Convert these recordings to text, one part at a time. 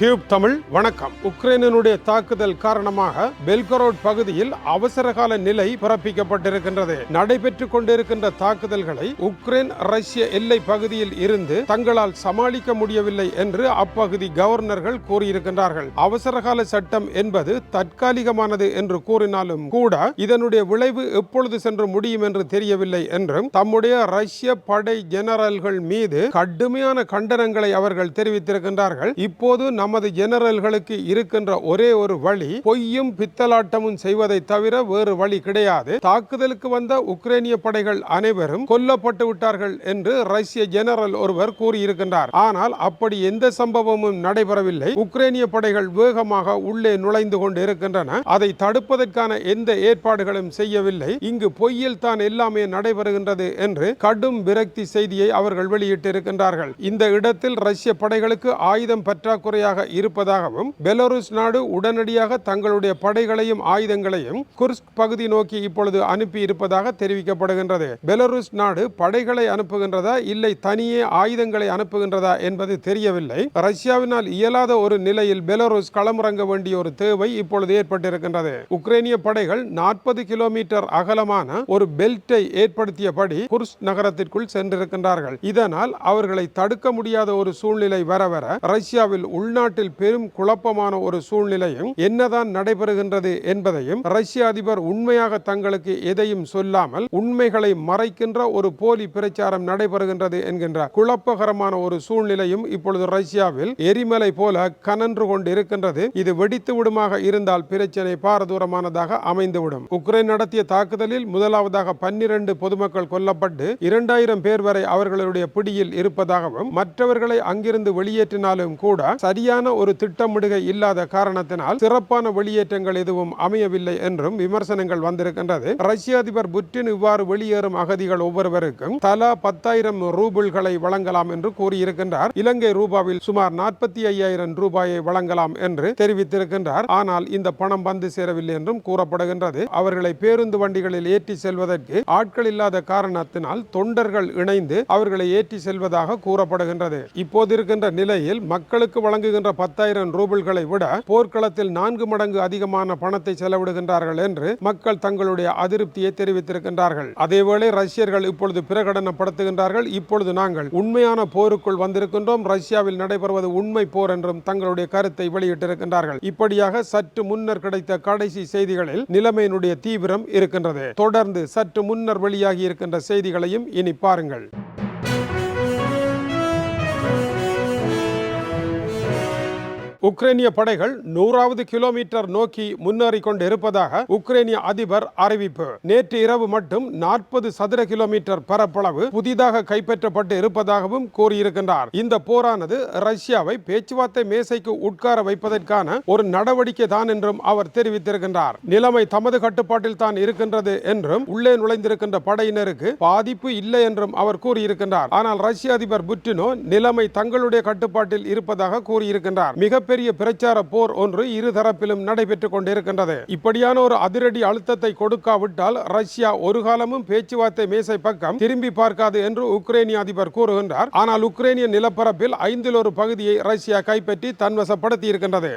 Tube Tamil வணக்கம். உக்ரைனுடைய தாக்குதல் காரணமாக பெல்கரோட் பகுதியில் அவசரகால நிலை பிறப்பிக்கப்பட்டிருக்கின்றது. நடைபெற்றுக் கொண்டிருக்கின்ற தாக்குதல்களை உக்ரைன் ரஷ்ய எல்லை பகுதியில் இருந்து தங்களால் சமாளிக்க முடியவில்லை என்று அப்பகுதி கவர்னர்கள் கூறியிருக்கின்றார்கள். அவசரகால சட்டம் என்பது தற்காலிகமானது என்று கூறினாலும் கூட இதனுடைய விளைவு எப்பொழுது சென்று முடியும் என்று தெரியவில்லை என்றும் தம்முடைய ரஷ்ய படை ஜெனரல்கள் மீது கடுமையான கண்டனங்களை அவர்கள் தெரிவித்திருக்கின்றார்கள். இப்போது நமது ஜெனரல்களுக்கு இருக்கின்ற ஒரே ஒரு வழி பொய்யும் பித்தலாட்டமும் செய்வதை தவிர வேறு வழி கிடையாது. தாக்குதலுக்கு வந்த உக்ரைனிய படைகள் அனைவரும் கொல்லப்பட்டு விட்டார்கள் என்று ரஷ்ய ஜெனரல் ஒருவர் கூறியிருக்கின்றார். ஆனால் அப்படி எந்த சம்பவமும் நடைபெறவில்லை. உக்ரைனிய படைகள் வேகமாக உள்ளே நுழைந்து கொண்டு இருக்கின்றன அதை தடுப்பதற்கான எந்த ஏற்பாடுகளும் செய்யவில்லை. இங்கு பொய்யில் தான் எல்லாமே நடைபெறுகின்றது என்று கடும் விரக்தி செய்தியை அவர்கள் வெளியிட்டிருக்கின்றார்கள். இந்த இடத்தில் ரஷ்ய படைகளுக்கு ஆயுதம் பற்றாக்குறையாக தயாராக இருப்பதாகவும் பெலாருஸ் நாடு உடனடியாக தங்களுடைய படைகளையும் ஆயுதங்களையும் குர்ஸ்க் பகுதி நோக்கி இப்பொழுது அனுப்பி இருப்பதாக தெரிவிக்கப்படுகின்றது. பெலாருஸ் நாடு படைகளை அனுப்புகின்றதா இல்லை தனியே ஆயுதங்களை அனுப்புகின்றதா என்பது தெரியவில்லை. ரஷ்யாவினால் இயலாத ஒரு நிலையில் பெலாருஸ் களமிறங்க வேண்டிய ஒரு தேவை இப்பொழுது ஏற்பட்டிருக்கின்றது. உக்ரைனிய படைகள் நாற்பது கிலோமீட்டர் அகலமான ஒரு பெல்ட்டை ஏற்படுத்தியபடி குர்ஸ் நகரத்திற்குள் சென்றிருக்கின்றார்கள். இதனால் அவர்களை தடுக்க முடியாத ஒரு சூழ்நிலை வர வர ரஷ்யாவில் உள்நாட்டு உள்நாட்டில் பெரும் குழப்பமான ஒரு சூழ்நிலையும் என்னதான் நடைபெறுகின்றது என்பதையும் ரஷ்ய அதிபர் உண்மையாக தங்களுக்கு எதையும் சொல்லாமல் உண்மைகளை மறைக்கின்ற ஒரு போலி பிரச்சாரம் நடைபெறுகின்றது என்கின்ற குழப்பகரமான ஒரு சூழ்நிலையும் இப்பொழுது ரஷ்யாவில் எரிமலை போல கனன்று கொண்டு இருக்கின்றது இது வெடித்து விடுமாக இருந்தால் பிரச்சனை பாரதூரமானதாக அமைந்துவிடும். உக்ரைன் நடத்திய தாக்குதலில் முதலாவதாக பன்னிரண்டு பொதுமக்கள் கொல்லப்பட்டு இரண்டாயிரம் பேர் வரை அவர்களுடைய பிடியில் இருப்பதாகவும் மற்றவர்களை அங்கிருந்து வெளியேற்றினாலும் கூட சரியான ஒரு திட்டமிடுகை இல்லாத காரணத்தினால் சிறப்பான வெளியேற்றங்கள் எதுவும் அமையவில்லை என்றும் விமர்சனங்கள் வந்திருக்கின்றது. ரஷ்ய அதிபர் புட்டின் இவ்வாறு வெளியேறும் அகதிகள் ஒவ்வொருவருக்கும் தலா பத்தாயிரம் ரூபிள்களை வழங்கலாம் என்று கூறியிருக்கின்றார். இலங்கை ரூபாவில் சுமார் நாற்பத்தி ஐயாயிரம் ரூபாயை வழங்கலாம் என்று தெரிவித்திருக்கின்றார். ஆனால் இந்த பணம் வந்து சேரவில்லை என்றும் கூறப்படுகின்றது. அவர்களை பேருந்து வண்டிகளில் ஏற்றி செல்வதற்கு ஆட்கள் இல்லாத காரணத்தினால் தொண்டர்கள் இணைந்து அவர்களை ஏற்றி செல்வதாக கூறப்படுகின்றது. இப்போது இருக்கின்ற நிலையில் மக்களுக்கு வழங்குகின்ற பத்தாயிரம் ரூபிள்களை விட போர்க்களத்தில் நான்கு மடங்கு அதிகமான பணத்தை செலவிடுகின்றார்கள் என்று மக்கள் தங்களுடைய அதிருப்தியை தெரிவித்திருக்கின்றார்கள். அதேவேளை ரஷ்யர்கள் இப்பொழுது பிரகடனப்படுத்துகின்றார்கள். இப்பொழுது நாங்கள் உண்மையான போருக்குள் வந்திருக்கின்றோம். ரஷ்யாவில் நடைபெறுவது உண்மை போர் என்றும் தங்களுடைய கருத்தை வெளியிட்டிருக்கின்றார்கள். இப்படியாக சற்று முன்னர் கிடைத்த கடைசி செய்திகளில் நிலைமையினுடைய தீவிரம் இருக்கின்றது. தொடர்ந்து சற்று முன்னர் வெளியாகி இருக்கின்ற செய்திகளையும் இனி பாருங்கள். உக்ரைனிய படைகள் நூறாவது கிலோமீட்டர் நோக்கி முன்னேறி கொண்டு இருப்பதாக உக்ரைனிய அதிபர் அறிவிப்பு. நேற்று இரவு மட்டும் நாற்பது சதுர கிலோமீட்டர் பரப்பளவு புதிதாக கைப்பற்றப்பட்டு இருப்பதாகவும் கூறியிருக்கின்றார். இந்த போரானது ரஷ்யாவை பேச்சுவார்த்தை மேசைக்கு உட்கார வைப்பதற்கான ஒரு நடவடிக்கை தான் என்றும் அவர் தெரிவித்திருக்கின்றார். நிலைமை தமது கட்டுப்பாட்டில் தான் இருக்கின்றது என்றும் உள்ளே நுழைந்திருக்கின்ற படையினருக்கு பாதிப்பு இல்லை என்றும் அவர் கூறியிருக்கின்றார். ஆனால் ரஷ்ய அதிபர் புட்டினோ நிலைமை தங்களுடைய கட்டுப்பாட்டில் இருப்பதாக கூறியிருக்கின்றார். மிக மிகப்பெரிய பிரச்சார போர் ஒன்று இருதரப்பிலும் நடைபெற்றுக் கொண்டிருக்கின்றது. இப்படியான ஒரு அதிரடி அழுத்தத்தை கொடுக்காவிட்டால் ரஷ்யா ஒரு காலமும் பேச்சுவார்த்தை மேசை பக்கம் திரும்பி பார்க்காது என்று உக்ரைனிய அதிபர் கூறுகின்றார். ஆனால் உக்ரைனிய நிலப்பரப்பில் ஐந்தில் ஒரு பகுதியை ரஷ்யா கைப்பற்றி தன்வசப்படுத்தி இருக்கின்றது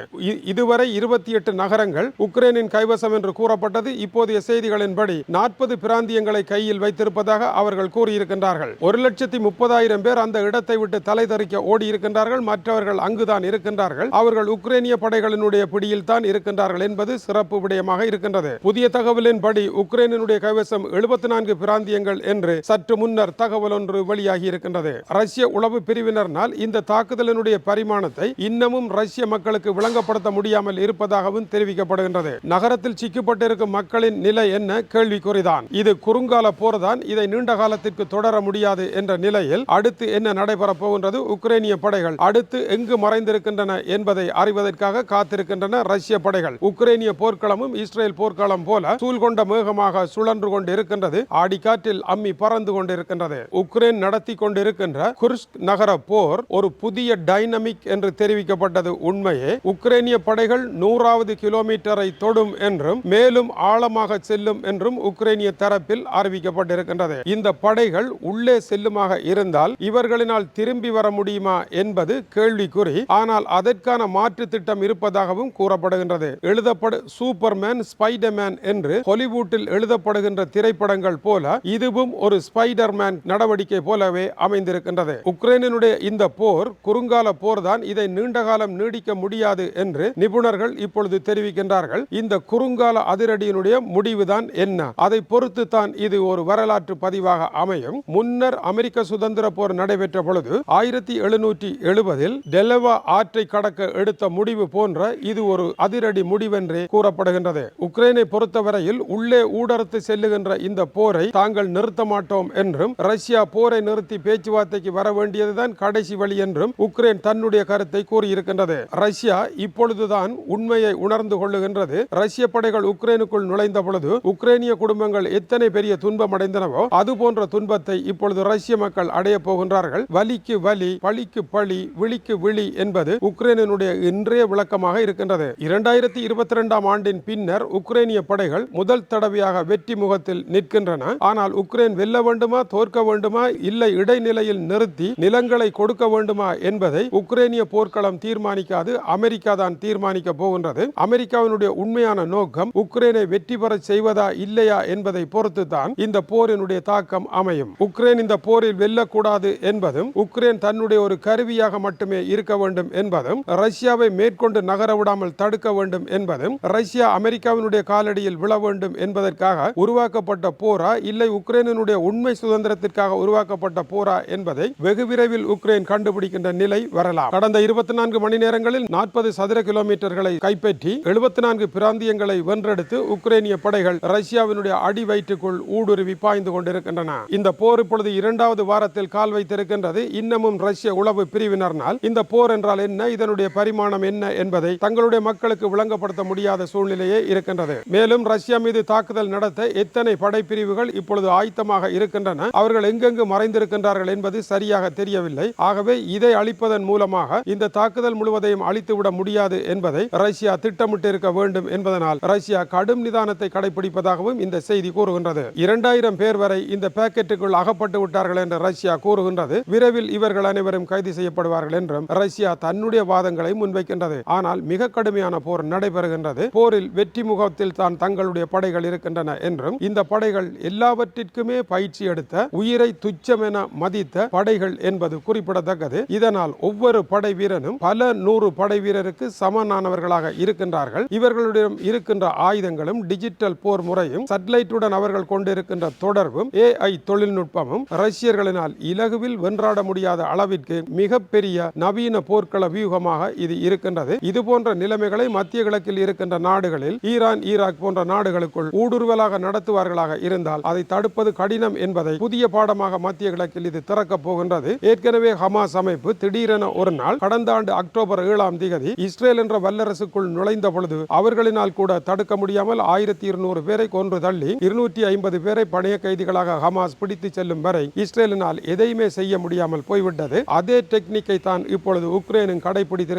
இதுவரை இருபத்தி எட்டு நகரங்கள் உக்ரைனின் கைவசம் என்று கூறப்பட்டது. இப்போதைய செய்திகளின்படி நாற்பது பிராந்தியங்களை கையில் வைத்திருப்பதாக அவர்கள் கூறியிருக்கின்றார்கள். ஒரு லட்சத்தி முப்பதாயிரம் பேர் அந்த இடத்தை விட்டு தலை தெறிக்க ஓடி இருக்கின்றார்கள் மற்றவர்கள் அங்குதான் இருக்கின்றார்கள். அவர்கள் உக்ரைனிய படைகளினுடைய பிடியில் தான் இருக்கின்றார்கள் என்பது சிறப்பு விடயமாக இருக்கின்றது. புதிய தகவலின்படி உக்ரைனுடைய கைவசம் எழுபத்தி நான்கு பிராந்தியங்கள் என்று சற்று முன்னர் தகவல் ஒன்று வெளியாகி இருக்கின்றது. ரஷ்ய உளவு பிரிவினரினால் இந்த தாக்குதலினுடைய பரிமாணத்தை இன்னமும் ரஷ்ய மக்களுக்கு விளங்கப்படுத்த முடியாமல் இருப்பதாகவும் தெரிவிக்கப்படுகின்றது. நகரத்தில் சிக்கப்பட்டிருக்கும் மக்களின் நிலை என்ன? கேள்விக்குறிதான். இது குறுங்கால போர்தான். இதை நீண்ட காலத்திற்கு தொடர முடியாது என்ற நிலையில் அடுத்து என்ன நடைபெறப் போகின்றது? உக்ரைனிய படைகள் அடுத்து எங்கு மறைந்திருக்கின்றன என்பது என்பதை அறிவதற்காக காத்திருக்கின்றன ரஷ்ய படைகள். உக்ரைனிய போர்க்களமும் இஸ்ரேல் போர்க்களம் போல சூழ்கொண்ட மேகமாக சுழன்று கொண்டு இருக்கின்றது ஆடிக்காற்றில் அம்மி பறந்து கொண்டிருக்கின்றது. உக்ரைன் நடத்தி கொண்டிருக்கின்ற குர்ஸ்க் நகர போர் ஒரு புதிய டைனமிக் என்று தெரிவிக்கப்பட்டது. உண்மையே உக்ரைனிய படைகள் நூறாவது கிலோமீட்டரை தொடும் என்றும் மேலும் ஆழமாக செல்லும் என்றும் உக்ரைனிய தரப்பில் அறிவிக்கப்பட்டிருக்கின்றது. இந்த படைகள் உள்ளே செல்லுமாக இருந்தால் இவர்களினால் திரும்பி வர முடியுமா என்பது கேள்விக்குறி. ஆனால் அதற்கான இதற்கான மாற்று திட்டம் இருப்பதாகவும் கூறப்படுகின்றது. எழுதப்படு சூப்பர்மேன் ஸ்பைடர்மேன் என்று ஹாலிவுட்டில் எழுதப்படுகின்ற திரைப்படங்கள் போல இதுவும் ஒரு ஸ்பைடர்மேன் நடவடிக்கை போலவே அமைந்திருக்கின்றது. உக்ரைனினுடைய இந்த போர் குறுங்கால போர் தான் இதை நீண்ட காலம் நீடிக்க முடியாது என்று நிபுணர்கள் இப்பொழுது தெரிவிக்கின்றார்கள். இந்த குறுங்கால அதிரடியினுடைய முடிவுதான் என்ன? அதை பொறுத்து தான் இது ஒரு வரலாற்று பதிவாக அமையும். முன்னர் அமெரிக்க சுதந்திர போர் நடைபெற்ற பொழுது ஆயிரத்தி எழுநூற்றி எழுபதில் டெலவா ஆற்றை கடக்க எடுத்த முடிவு போன்ற இது ஒரு அதிரடி முடிவென்றே கூறப்படுகின்றது. உக்ரைனை பொறுத்தவரையில் உள்ளே ஊடறுத்து செல்லுகின்ற இந்த போரை தாங்கள் நிறுத்த மாட்டோம் என்றும் ரஷ்யா போரை நிறுத்தி பேச்சுவார்த்தைக்கு வர வேண்டியதுதான் கடைசி வழி என்றும் உக்ரைன் தன்னுடைய கருத்தை கூறியிருக்கின்றது. ரஷ்யா இப்பொழுதுதான் உண்மையை உணர்ந்து கொள்ளுகின்றது. ரஷ்ய படைகள் உக்ரைனுக்குள் நுழைந்த பொழுது உக்ரைனிய குடும்பங்கள் எத்தனை பெரிய துன்பம் அடைந்தனவோ அது போன்ற துன்பத்தை இப்பொழுது ரஷ்ய மக்கள் அடைய போகின்றார்கள். வலிக்கு வலி பழிக்கு பழி விழிக்கு விழி என்பது உக்ரைனினுடைய அதனுடைய இன்றைய விளக்கமாக இருக்கின்றது. இரண்டாயிரத்தி இருபத்தி ரெண்டாம் ஆண்டின் பின்னர் உக்ரைனிய படைகள் முதல் தடவையாக வெற்றி முகத்தில் நிற்கின்றன. ஆனால் உக்ரைன் வெல்ல வேண்டுமா தோற்க வேண்டுமா இல்லை இடைநிலையில் நிறுத்தி நிலங்களை கொடுக்க வேண்டுமா என்பதை உக்ரைனிய போர்க்களம் தீர்மானிக்காது அமெரிக்கா தான் தீர்மானிக்க போகின்றது. அமெரிக்காவினுடைய உண்மையான நோக்கம் உக்ரைனை வெற்றி பெற செய்வதா இல்லையா என்பதை பொறுத்து தான் இந்த போரினுடைய தாக்கம் அமையும். உக்ரைன் இந்த போரில் வெல்லக்கூடாது என்பதும் உக்ரைன் தன்னுடைய ஒரு கருவியாக மட்டுமே இருக்க வேண்டும் என்பதும் ரஷ்யாவை மேற்கொண்டு நகர விடாமல் தடுக்க வேண்டும் என்பதும் ரஷ்யா அமெரிக்காவினுடைய காலடியில் விழ வேண்டும் என்பதற்காக உருவாக்கப்பட்ட போரா இல்லை உக்ரைனுடைய உண்மை சுதந்திரத்திற்காக உருவாக்கப்பட்ட போரா என்பதை வெகு விரைவில் உக்ரைன் கண்டுபிடிக்கின்ற நிலை வரலாம். கடந்த இருபத்தி நான்கு மணி நேரங்களில் நாற்பது சதுர கிலோமீட்டர்களை கைப்பற்றி எழுபத்தி நான்கு பிராந்தியங்களை வென்றெடுத்து உக்ரைனிய படைகள் ரஷ்யாவினுடைய அடி வயிற்றுக்குள் ஊடுருவி பாய்ந்து கொண்டிருக்கின்றன. இந்த போர் இப்பொழுது இரண்டாவது வாரத்தில் கால் வைத்திருக்கின்றது. இன்னமும் ரஷ்ய உளவு பிரிவினர்னால் இந்த போர் என்றால் என்ன? இதனுடைய பரிமாணம் என்ன என்பதை தங்களுடைய மக்களுக்கு விளங்கப்படுத்த முடியாத சூழ்நிலையே இருக்கின்றது. மேலும் ரஷ்யா மீது தாக்குதல் நடத்த எத்தனை படைப்பிரிவுகள் இப்பொழுது ஆயத்தமாக இருக்கின்றன அவர்கள் எங்கெங்கு மறைந்திருக்கின்றார்கள் என்பது சரியாக தெரியவில்லை. ஆகவே இதை அழிப்பதன் மூலமாக இந்த தாக்குதல் முழுவதையும் அழித்துவிட முடியாது என்பதை ரஷ்யா திட்டமிட்டு இருக்க வேண்டும் என்பதனால் ரஷ்யா கடும் நிதானத்தை கடைபிடிப்பதாகவும் இந்த செய்தி கூறுகின்றது. இரண்டாயிரம் பேர் வரை இந்த பாக்கெட்டுக்குள் அகப்பட்டு விட்டார்கள் என்று ரஷ்யா கூறுகின்றது. விரைவில் இவர்கள் அனைவரும் கைது செய்யப்படுவார்கள் என்றும் ரஷ்யா தன்னுடைய வாதங்களை முன்வைக்கின்றது ஆனால் மிக கடுமையான போர் நடைபெறுகின்றது. போரில் வெற்றி முகத்தில் தான் தங்களுடைய படைகள் இருக்கின்றன என்றும் இந்த படைகள் எல்லாவற்றிற்குமே பயிற்சி எடுத்த உயிரை துச்சம் என மதித்த படைகள் என்பது குறிப்பிடத்தக்கது. இதனால் ஒவ்வொரு படை வீரனும் பல நூறு படை வீரருக்கு சமனானவர்களாக இருக்கின்றார்கள். இவர்களிடம் இருக்கின்ற ஆயுதங்களும் டிஜிட்டல் போர் முறையும் சட்டலைட்டுடன் அவர்கள் கொண்டிருக்கின்ற தொடர்பும் ஏஐ தொழில்நுட்பமும் ரஷ்யர்களினால் இலகுவில் வென்றாட முடியாத அளவிற்கு மிகப்பெரிய நவீன போர்க்கள வியூகமாக இது இருக்கின்றது. இது போன்ற நிலைமைகளை மத்திய கிழக்கில் இருக்கின்ற நாடுகளில் ஈரான் ஈராக் போன்ற நாடுகளுக்குள் ஊடுருவலாக நடத்துவார்களாக இருந்தால் அதை தடுப்பது கடினம் என்பதை புதிய பாடமாக மத்திய கிழக்கில் இது திறக்கப் போகின்றது. ஏற்கனவே ஹமாஸ் அமைப்பு திடீரென ஒரு நாள் கடந்த ஆண்டு அக்டோபர் ஏழாம் திகதி இஸ்ரேல் என்ற வல்லரசுக்குள் நுழைந்த பொழுது அவர்களினால் கூட தடுக்க முடியாமல் ஆயிரத்தி இருநூறு பேரை கொன்று தள்ளி இருநூற்றி ஐம்பது பேரை பணைய கைதிகளாக ஹமாஸ் பிடித்து செல்லும் வரை இஸ்ரேலினால் எதையுமே செய்ய முடியாமல் போய்விட்டது. அதே டெக்னிக்கை தான் இப்பொழுது உக்ரைனும்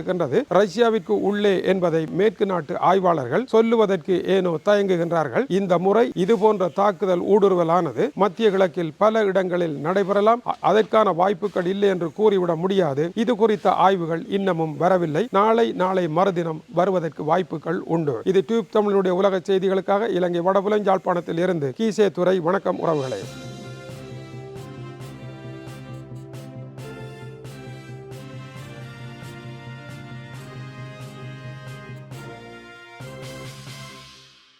இருக்கின்றது ரஷ்யாவிற்கு உள்ளே என்பதை மேற்கு நாட்டு ஆய்வாளர்கள் சொல்லுவதற்கு ஏனோ தயங்குகின்றார்கள். இந்த முறை இது போன்ற தாக்குதல் ஊடுருவலானது மத்திய கிழக்கில் பல இடங்களில் நடைபெறலாம். அதற்கான வாய்ப்புகள் இல்லை என்று கூறிவிட முடியாது. இது குறித்த ஆய்வுகள் இன்னமும் வரவில்லை. நாளை நாளை மறுதினம் வருவதற்கு வாய்ப்புகள் உண்டு. இது டியூப் தமிழுடைய உலக செய்திகளுக்காக இலங்கை வடபுலஞ்சாழ்ப்பாணத்தில் இருந்து கீசே துறை வணக்கம் உறவுகளே.